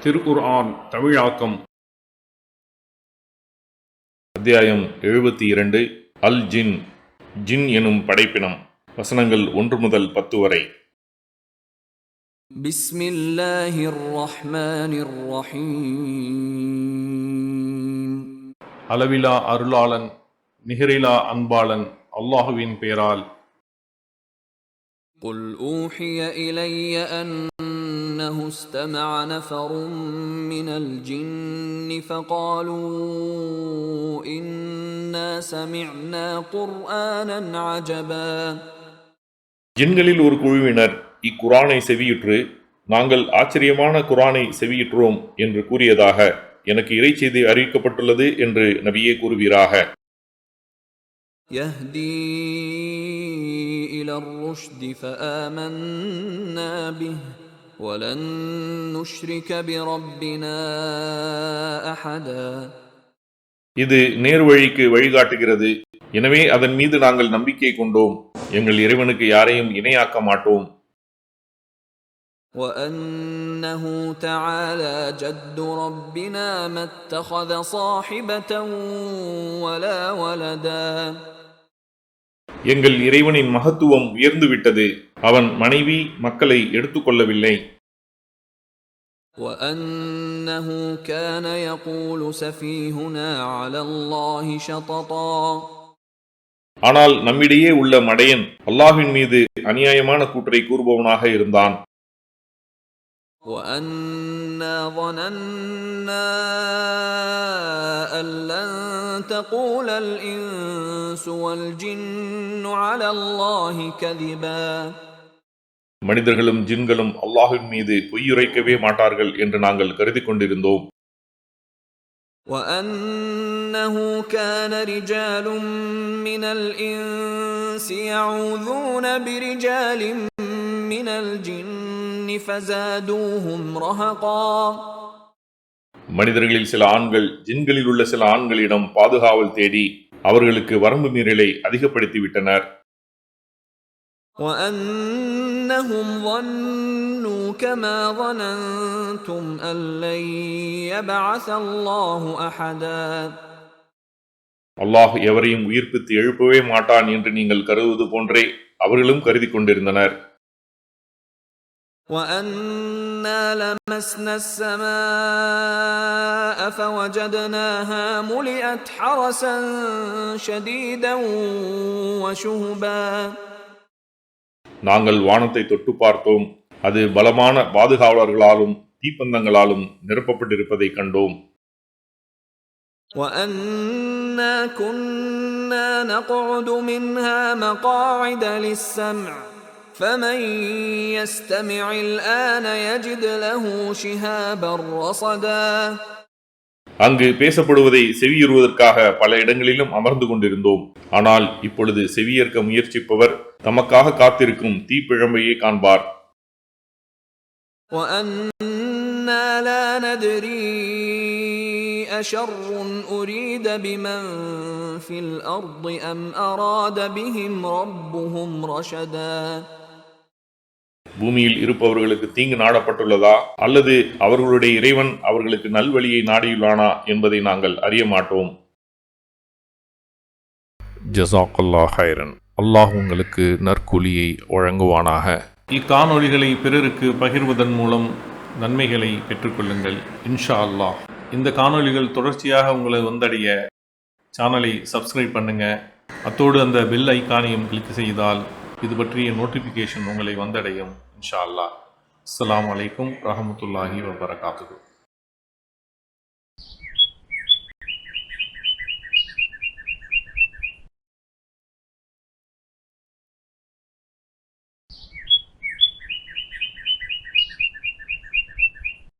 திருக்குர்ஆன் தமிழாக்கம் அத்தியாயம் எழுபத்தி இரண்டு அல் ஜின் ஜின் எனும் படைப்பினம் வசனங்கள் ஒன்று முதல் பத்து வரை بسم الله الرحمن الرحيم அளவிலா அருளாளன் நிகரிலா அன்பாளன் அல்லாஹுவின் பெயரால் قل أوحي إلي أنه استمع نفر من الجن فقالوا إنا سمعنا قرآنا عجبا ஜின்களில் ஒரு குழுவினர் இக்குரானை செவியுற்று நாங்கள் ஆச்சரியமான குரானை செவியுற்றோம் என்று கூறியதாக எனக்கு இறைச்செய்தி அறிவிக்கப்பட்டுள்ளது என்று நபியே கூறுவீராக يهدي إلى الرشد فآمنا به ولن نشرك بربنا أحدا இது நேர்வழிக்கு வழிகாட்டுகிறது எனவே அதன் மீது நாங்கள் நம்பிக்கை கொண்டோம் எங்கள் இறைவனுக்கு யாரையும் இணையாக்க மாட்டோம் وأنه تعالى جد ربنا ما اتخذ صاحبة ولا ولدا எங்கள் இறைவனின் மகத்துவம் உயர்ந்து விட்டது அவன் மனைவி மக்களை எடுத்துக்கொள்ளவில்லை وأنه كان يقول سفيهنا على الله شططا ஆனால் நம்மிடையே உள்ள மடையன் அல்லாஹ்வின் மீது அநியாயமான கூற்றை கூறுபவனாக இருந்தான் وأنا ظننا أن لن تقول الإنس والجن على الله كذبا மனிதர்களும் ஜின்களும் அல்லாஹ்வின் மீது பொய்யுரைக்கவே மாட்டார்கள் என்று நாங்கள் கருதி கொண்டிருந்தோம் وأنه كان رجال من الإنس يعوذون برجال من الجن فزادوهم رهقا மனிதர்களில் சில ஆண்கள் ஜின்களில் உள்ள சில ஆண்களிடம் பாதுகாவல் தேடி அவர்களுக்கு வரம்பு மீறலை அதிகப்படுத்தி விட்டனர் وأنهم ظنوا كما ظننتم أن لن يبعث الله أحدا அல்லாஹ் எவரையும் உயிர்ப்பித்து எழுப்பவே மாட்டான் என்று நீங்கள் கருதுவது போன்றே அவர்களும் கருதி கொண்டிருந்தனர் وأنا لمسنا السماء فوجدناها ملئت حرسا شديدا وشهبا நாங்கள் வானத்தை தொட்டு பார்த்தோம் அது பலமான பாதுகாவலர்களாலும் தீப்பந்தங்களாலும் நிரப்பப்பட்டிருப்பதை கண்டோம் وأنا كنا نقعد منها مقاعد للسمع فمن يستمع الآن يجد له شهابا رصدا அங்கு பேசப்படுவதை செவியுறுவதற்காக பல இடங்களிலும் அமர்ந்து கொண்டிருந்தோம் ஆனால் இப்பொழுது செவியேற்க முயற்சிப்பவர் தமக்காக காத்திருக்கும் தீப்பிழம்பையே காண்பார் وأنا لا ندري أشر أريد بمن في الأرض أم أراد بهم ربهم رشدا பூமியில் இருப்பவர்களுக்கு தீங்கு நாடப்பட்டுள்ளதா அல்லது அவர்களுடைய இறைவன் அவர்களுக்கு நல்வழியை நாடியுள்ளானா என்பதை நாங்கள் அறிய மாட்டோம் ஜசாக்கல்லா ஹைரன் அல்லாஹ் உங்களுக்கு நற்கூலியை வழங்குவானாக. இக்காணொலிகளை பிறருக்கு பகிர்வதன் மூலம் நன்மைகளை பெற்றுக்கொள்ளுங்கள் இன்ஷா அல்லாஹ். இந்த காணொலிகள் தொடர்ச்சியாக உங்களை வந்தடைய சேனலை சப்ஸ்கிரைப் பண்ணுங்க. அத்தோடு அந்த பெல் ஐக்கானையும் கிளிக் செய்தால் இது பற்றிய நோட்டிஃபிகேஷன் உங்களை வந்தடையும் இன்ஷா அல்லாஹ். அஸ்ஸலாமு அலைக்கும் ரஹமத்துல்லாஹி வபரகாத்துக்கு